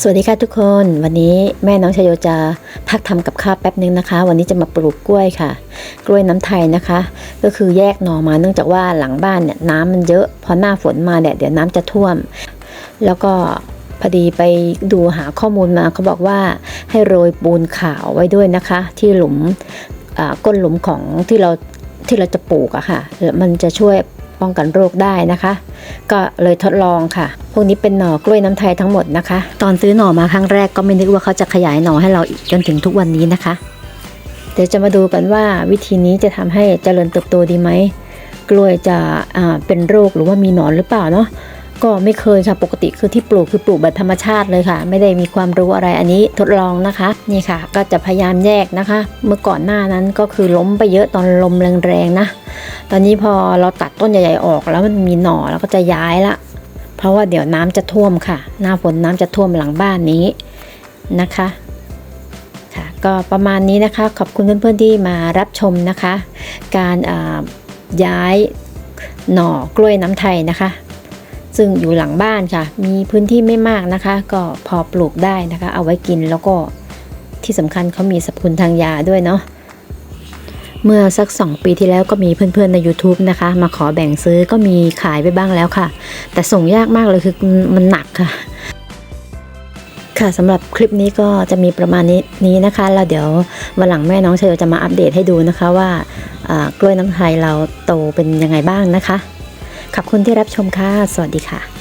สวัสดีค่ะทุกคนวันนี้แม่น้องชโยจะพักทำกับข้าวแป๊บนึงนะคะ วันนี้จะมาปลูกกล้วยค่ะ กล้วยน้ำไทยนะคะ ก็คือแยกหน่อมาเนื่องจากว่าหลังบ้านเนี่ยน้ำมันเยอะพอหน้าฝนมาเนี่ยเดี๋ยวน้ำจะท่วม แล้วก็พอดีไปดูหาข้อมูลมาเขาบอกว่าให้โรยปูนขาวไว้ด้วยนะคะ ที่หลุมก้นหลุมของที่เราที่เราจะปลูกอะค่ะ มันจะช่วย ป้องกันโรคได้นะคะ ก็เลยทดลองค่ะ พวกนี้เป็นหน่อกล้วยน้ำไทยทั้งหมดนะคะ ตอนซื้อหน่อมาครั้งแรกก็ไม่นึกว่าเขาจะขยายหน่อให้เราอีกจนถึงทุกวันนี้นะคะ เดี๋ยวจะมาดูกันว่าวิธีนี้จะทำให้เจริญเติบโตดีไหมกล้วยจะเป็นโรคหรือว่ามีหนอนหรือเปล่าเนาะ ก็ไม่เคยค่ะปกติคือที่ปลูกคือปลูกแบบธรรมชาติเลยค่ะ ไม่ได้มีความรู้อะไรอันนี้ทดลองนะคะ นี่ค่ะ ก็จะพยายามแยกนะคะ เมื่อก่อนหน้านั้นก็คือล้มไปเยอะตอนลมแรงๆนะ ตอนนี้พอเราตัดต้นใหญ่ๆออกแล้วมันมีหน่อแล้วก็จะย้ายละ เพราะว่าเดี๋ยวน้ำจะท่วมค่ะ หน้าฝนน้ำจะท่วมหลังบ้านนี้นะคะค่ะก็ประมาณนี้นะคะ ขอบคุณเพื่อนๆที่มารับชมนะคะ การย้ายหน่อกล้วยน้ำไทยนะคะ ซึ่งอยู่หลังบ้านค่ะ มีพื้นที่ไม่มากนะคะ ก็พอปลูกได้นะคะ เอาไว้กินแล้วก็ที่สำคัญเขามีสรรพคุณทางยาด้วยเนาะเมื่อสัก 2 ปีที่แล้วก็มีเพื่อนๆ ใน YouTube นะคะ มาขอแบ่งซื้อก็มีขายไปบ้างแล้วค่ะ แต่ส่งยากมากเลยคือมันหนักค่ะ ค่ะสำหรับคลิปนี้ก็จะมีประมาณนี้นี้นะคะแล้วเดี๋ยววันหลังแม่น้องเชยจะมาอัปเดตให้ดูนะคะว่าอ่ากล้วยน้ำไทยเราโตเป็นยังไงบ้างนะคะ ขอบคุณที่รับชมค่ะ สวัสดีค่ะ